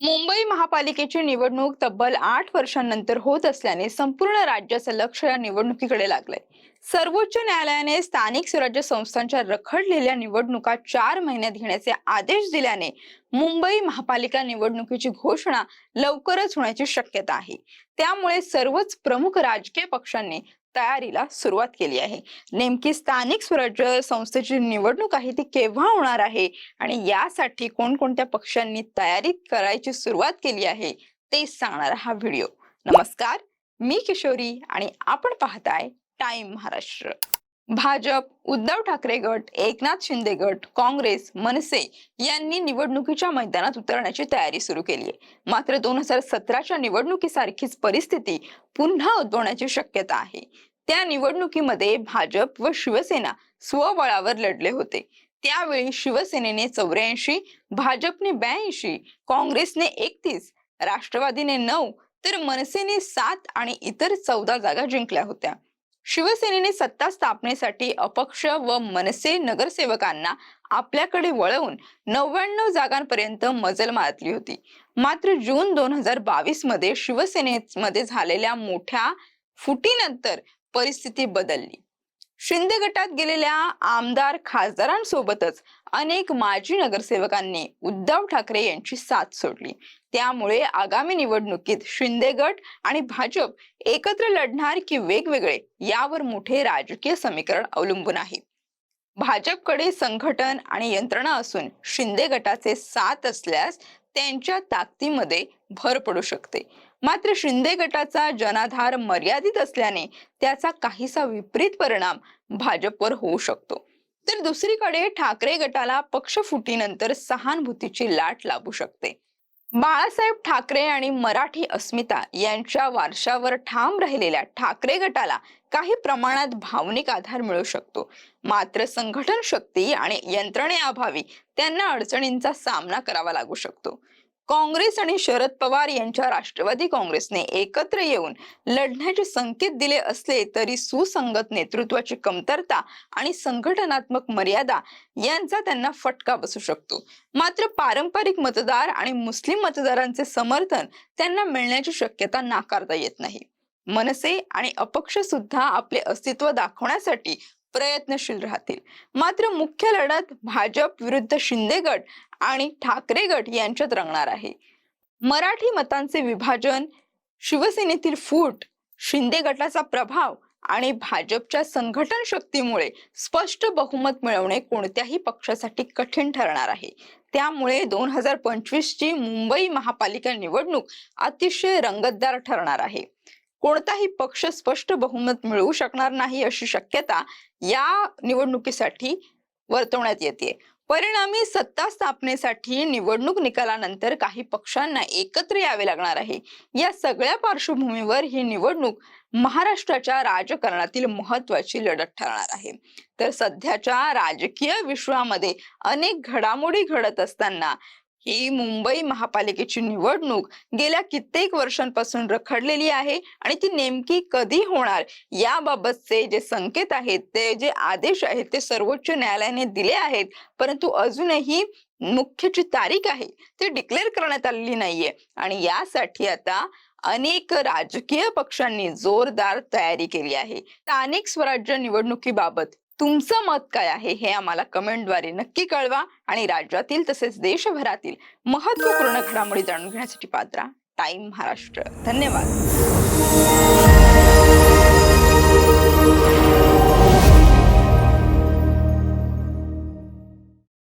मुंबई महापालिकेची निवडणूक तब्बल आठ वर्षांनंतर होत असल्याने संपूर्ण राज्याचं लक्ष या निवडणुकीकडे लागलंय. सर्वोच्च न्यायालयाने स्थानिक स्वराज्य संस्थांच्या रखडलेल्या निवडणुका चार महिन्यात घेण्याचे आदेश दिल्याने मुंबई महापालिका निवडणुकीची घोषणा लवकरच होण्याची शक्यता आहे. त्यामुळे सर्वच प्रमुख राजकीय पक्षांनी तयारीला सुरुवात केली आहे. नेमकी स्थानिक स्वराज्य संस्थेची निवडणूक आहे ती केव्हा होणार आहे? आणि यासाठी कोणकोणत्या पक्षांनी तयारी करायची सुरुवात केली आहे ते सांगणारा हा व्हिडिओ. नमस्कार मी किशोरी आणि आपण पाहताय टाइम महाराष्ट्र. भाजप उद्धव ठाकरे गट एकनाथ शिंदे गट काँग्रेस मनसे यांनी निवडणुकीच्या मैदानात उतरण्याची तयारी सुरू केली आहे मात्र दोन हजार सतराच्या निवडणुकीसारखीच परिस्थिती पुन्हा उद्भवण्याची शक्यता आहे. त्या निवडणुकीमध्ये भाजप व शिवसेना स्वबळावर लढले होते. त्यावेळी शिवसेनेने चौऱ्याऐंशी भाजपने ब्याऐंशी काँग्रेसने एकतीस राष्ट्रवादीने नऊ तर मनसेने सात आणि इतर चौदा जागा जिंकल्या होत्या. शिवसेनेने सत्ता स्थापनेसाठी अपक्ष व मनसे नगरसेवकांना आपल्याकडे वळवून नव्याण्णव जागांपर्यंत मजल मारली होती. मात्र जून दोन हजार बावीसमध्ये शिवसेनेमध्ये झालेल्या मोठ्या फुटीनंतर परिस्थिती बदलली. शिंदे गटात गेलेल्या आमदार खासदारांसोबतच अनेक माजी नगरसेवकांनी उद्धव ठाकरे यांची साथ सोडली. त्यामुळे आगामी निवडणुकीत शिंदे गट आणि भाजप एकत्र लढणार की वेगवेगळे यावर मोठे राजकीय समीकरण अवलंबून आहे. भाजपकडे संघटन आणि यंत्रणा असून शिंदे गटाचे साथ असल्यास त्यांच्या ताकदीमध्ये भर पडू शकते. मात्र शिंदे गटाचा जनाधार मर्यादित असल्याने त्याचा काहीसा विपरीत परिणाम भाजपवर होऊ शकतो. तर दुसरीकडे ठाकरे गटाला पक्षफुटीनंतर सहानुभूतीची लाट लाभू शकते. बाळासाहेब ठाकरे आणि मराठी अस्मिता यांच्या वारशावर ठाम राहिलेल्या ठाकरे गटाला काही प्रमाणात भावनिक आधार मिळू शकतो. मात्र संघटन शक्ती आणि यंत्रणेअभावी त्यांना अडचणींचा सामना करावा लागू शकतो. काँग्रेस आणि शरद पवार यांच्या राष्ट्रवादी काँग्रेसने एकत्र येऊन लढण्याचे संकेत दिले असले तरी सुसंगत नेतृत्वाची कमतरता आणि संघटनात्मक मर्यादा यांचा त्यांना फटका बसू शकतो. मात्र पारंपरिक मतदार आणि मुस्लिम मतदारांचे समर्थन त्यांना मिळण्याची शक्यता नाकारता येत नाही. मनसे आणि अपक्ष सुद्धा आपले अस्तित्व दाखवण्यासाठी प्रयत्नशील राहतील. मात्र मुख्य लढत भाजप विरुद्ध शिंदे गट आणि ठाकरे गट यांच्यात रंगणार आहे. मराठी मतांचे विभाजन शिवसेनेतील फूट शिंदे गटाचा प्रभाव आणि भाजपच्या संघटन शक्तीमुळे स्पष्ट बहुमत मिळवणे कोणत्याही पक्षासाठी कठीण ठरणार आहे. त्यामुळे दोन हजार पंचवीस ची मुंबई महापालिका निवडणूक अतिशय रंगतदार ठरणार आहे. कोणताही पक्ष स्पष्ट बहुमत मिळवू शकणार नाही अशी शक्यता या निवडणुकीसाठी वर्तवण्यात येते. परिणामी सत्ता स्थापनेसाठी निवडणूक निकालानंतर काही पक्षांना एकत्र यावे लागणार आहे. या सगळ्या पार्श्वभूमीवर ही निवडणूक महाराष्ट्राच्या राजकारणातील महत्वाची लढत ठरणार आहे. तर सध्याच्या राजकीय विश्वामध्ये अनेक घडामोडी घडत असताना ही मुंबई महापालिकेची निवडणूक गेल्या कित्येक वर्षांपासून रखडलेली आहे आणि ती नेमकी कधी होणार? याबाबतचे जे संकेत आहेत ते जे आदेश आहेत ते सर्वोच्च न्यायालयाने दिले आहेत. परंतु अजूनही मुख्य जी तारीख आहे ती डिक्लेअर करण्यात आलेली नाहीये. आणि यासाठी आता अनेक राजकीय पक्षांनी जोरदार तयारी केली आहे. स्थानिक स्वराज्य निवडणुकीबाबत तुमचं मत काय आहे हे आम्हाला कमेंटद्वारे नक्की कळवा आणि राज्यातील तसेच देशभरातील महत्त्वपूर्ण घडामोडी जाणून घेण्यासाठी पात्रा टाइम महाराष्ट्र. धन्यवाद.